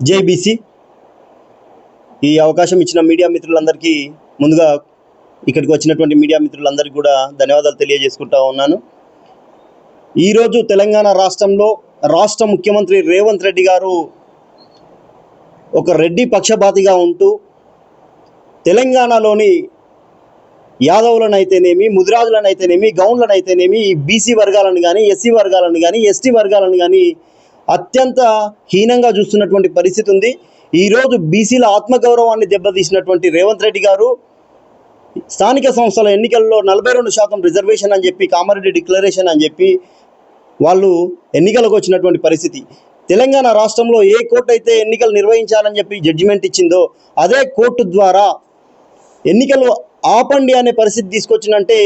JBC. ఈ అవకాశం ఇచ్చిన మీడియా మిత్రులందరికీ ముందుగా ఇక్కడికి వచ్చినటువంటి మీడియా మిత్రులందరికీ కూడా ధన్యవాదాలు తెలియజేసుకుంటా ఉన్నాను. ఈరోజు తెలంగాణ రాష్ట్రంలో రాష్ట్ర ముఖ్యమంత్రి రేవంత్ రెడ్డి గారు ఒక రెడ్డి పక్షపాతిగా ఉంటూ తెలంగాణలోని యాదవులనైతేనేమి ముదిరాజులనైతేనేమి గౌన్లనైతేనేమి ఈ బీసీ వర్గాలను కానీ ఎస్సీ వర్గాలను కానీ ఎస్టీ వర్గాలను కానీ అత్యంత హీనంగా చూస్తున్నటువంటి పరిస్థితి ఉంది. ఈరోజు బీసీల ఆత్మగౌరవాన్ని దెబ్బతీసినటువంటి రేవంత్ రెడ్డి గారు స్థానిక సంస్థల ఎన్నికల్లో నలభై రెండు శాతం రిజర్వేషన్ అని చెప్పి కామారెడ్డి డిక్లరేషన్ అని చెప్పి వాళ్ళు ఎన్నికలకు వచ్చినటువంటి పరిస్థితి. తెలంగాణ రాష్ట్రంలో ఏ కోర్టు అయితే ఎన్నికలు నిర్వహించాలని చెప్పి జడ్జిమెంట్ ఇచ్చిందో అదే కోర్టు ద్వారా ఎన్నికలు ఆపండి అనే పరిస్థితి తీసుకొచ్చినంటే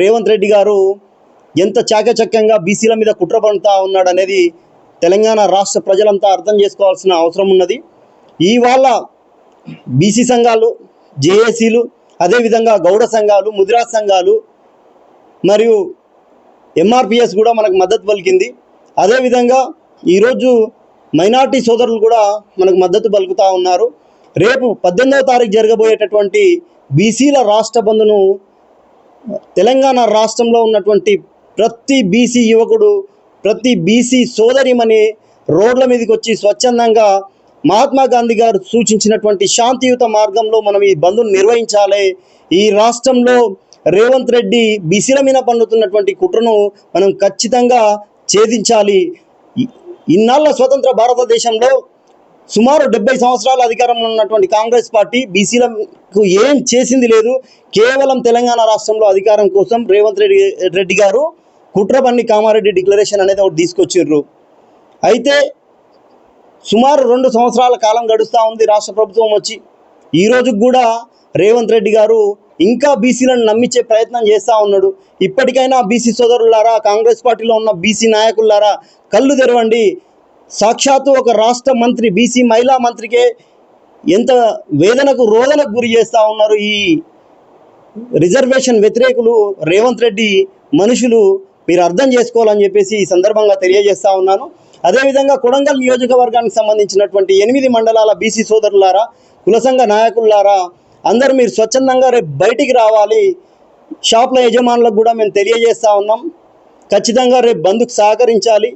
రేవంత్ రెడ్డి గారు ఎంత చాకచక్యంగా బీసీల మీద కుట్ర పడుతూ ఉన్నాడు అనేది తెలంగాణ రాష్ట్ర ప్రజలంతా అర్థం చేసుకోవాల్సిన అవసరం ఉన్నది. ఇవాళ బీసీ సంఘాలు జేఏసీలు అదేవిధంగా గౌడ సంఘాలు ముదిరా సంఘాలు మరియు ఎంఆర్పిఎస్ కూడా మనకు మద్దతు పలికింది. అదేవిధంగా ఈరోజు మైనార్టీ సోదరులు కూడా మనకు మద్దతు పలుకుతూ ఉన్నారు. రేపు పద్దెనిమిదవ తారీఖు జరగబోయేటటువంటి బీసీల రాష్ట్ర బంధును తెలంగాణ రాష్ట్రంలో ఉన్నటువంటి ప్రతి బీసీ యువకుడు ప్రతి బీసీ సోదరిమని రోడ్ల మీదకి వచ్చి స్వచ్ఛందంగా మహాత్మా గాంధీ గారు సూచించినటువంటి శాంతియుత మార్గంలో మనం ఈ బంధును నిర్వహించాలి. ఈ రాష్ట్రంలో రేవంత్ రెడ్డి బీసీల మీద పండుతున్నటువంటి కుట్రను మనం ఖచ్చితంగా ఛేదించాలి. ఇన్నాళ్ళ స్వతంత్ర భారతదేశంలో సుమారు డెబ్బై సంవత్సరాల అధికారంలో ఉన్నటువంటి కాంగ్రెస్ పార్టీ బీసీలకు ఏం చేసింది లేదు. కేవలం తెలంగాణ రాష్ట్రంలో అధికారం కోసం రేవంత్ రెడ్డి రెడ్డి గారు కుట్రపన్ని కామారెడ్డి డిక్లరేషన్ అనేది ఒకటి తీసుకొచ్చిర్రు. అయితే సుమారు రెండు సంవత్సరాల కాలం గడుస్తూ ఉంది రాష్ట్ర ప్రభుత్వం వచ్చి. ఈ కూడా రేవంత్ రెడ్డి గారు ఇంకా బీసీలను నమ్మించే ప్రయత్నం చేస్తూ ఉన్నాడు. ఇప్పటికైనా బీసీ సోదరులారా కాంగ్రెస్ పార్టీలో ఉన్న బీసీ నాయకులారా కళ్ళు తెరవండి. సాక్షాత్తు ఒక రాష్ట్ర మంత్రి బీసీ మహిళా మంత్రికే ఎంత వేదనకు రోదనకు గురి చేస్తూ ఉన్నారు ఈ రిజర్వేషన్ వ్యతిరేకులు రేవంత్ రెడ్డి మనుషులు. మీరు అర్థం చేసుకోవాలని చెప్పేసి ఈ సందర్భంగా తెలియజేస్తా ఉన్నాను. అదేవిధంగా కొడంగల్ నియోజకవర్గానికి సంబంధించినటువంటి ఎనిమిది మండలాల బీసీ సోదరులారా కులసంఘ నాయకులారా అందరూ మీరు స్వచ్ఛందంగా రేపు బయటికి రావాలి. షాపుల యజమానులకు కూడా మేము తెలియజేస్తా ఉన్నాం. ఖచ్చితంగా రేపు బంధుకు సహకరించాలి.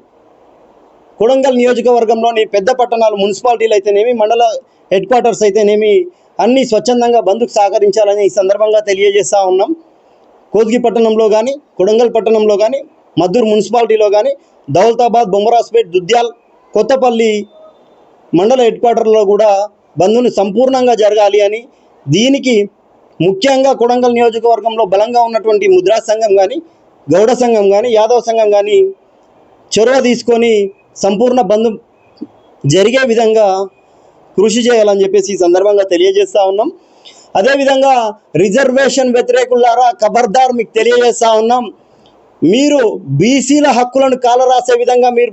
కొడంగల్ నియోజకవర్గంలోని పెద్ద పట్టణాలు మున్సిపాలిటీలు అయితేనేమి మండల హెడ్ క్వార్టర్స్ అయితేనేమి అన్నీ స్వచ్ఛందంగా బంధుకు సహకరించాలని ఈ సందర్భంగా తెలియజేస్తూ ఉన్నాం. కోద్గి పట్టణంలో కానీ కొడంగల్ పట్టణంలో కానీ మద్దూరు మున్సిపాలిటీలో కానీ దౌలతాబాద్ బొమ్మరాజ్పేట్ దుద్యాల్ కొత్తపల్లి మండల హెడ్ క్వార్టర్లో కూడా బంద్ను సంపూర్ణంగా జరగాలి అని దీనికి ముఖ్యంగా కొడంగల్ నియోజకవర్గంలో బలంగా ఉన్నటువంటి ముద్రా సంఘం కానీ గౌడ సంఘం కానీ యాదవ సంఘం కానీ చొరవ తీసుకొని సంపూర్ణ బంధు జరిగే విధంగా కృషి చేయాలని చెప్పేసి ఈ సందర్భంగా తెలియజేస్తా ఉన్నాం. అదేవిధంగా రిజర్వేషన్ వ్యతిరేకులారా ఖబర్దార్ మీకు తెలియజేస్తా ఉన్నాం. మీరు బీసీల హక్కులను కాలరాసే విధంగా మీరు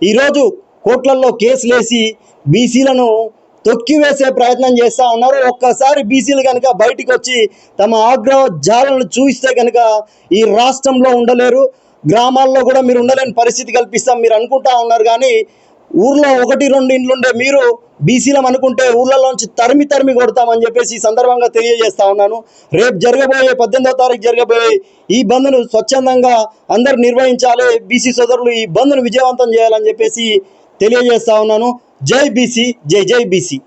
ఈరోజు కోర్టులలో కేసులేసి బీసీలను తొక్కివేసే ప్రయత్నం చేస్తూ ఉన్నారు. ఒక్కసారి బీసీలు కనుక బయటికి వచ్చి తమ ఆగ్రహ జాలను చూపిస్తే కనుక ఈ రాష్ట్రంలో ఉండలేరు. గ్రామాల్లో కూడా మీరు ఉండలేని పరిస్థితి కల్పిస్తాం మీరు అనుకుంటా ఉన్నారు. కానీ ఊర్లో ఒకటి రెండు ఇండ్లుండే మీరు బీసీలం అనుకుంటే ఊర్లలోంచి తరిమి తరిమి కొడతామని చెప్పేసి ఈ సందర్భంగా తెలియజేస్తా ఉన్నాను. రేపు జరగబోయే పద్దెనిమిదో తారీఖు జరగబోయే ఈ బంద్ను స్వచ్ఛందంగా అందరు నిర్వహించాలి బీసీ సోదరులు ఈ బంద్ను విజయవంతం చేయాలని చెప్పేసి తెలియజేస్తా ఉన్నాను. జై బీసీ జై జై బీసీ.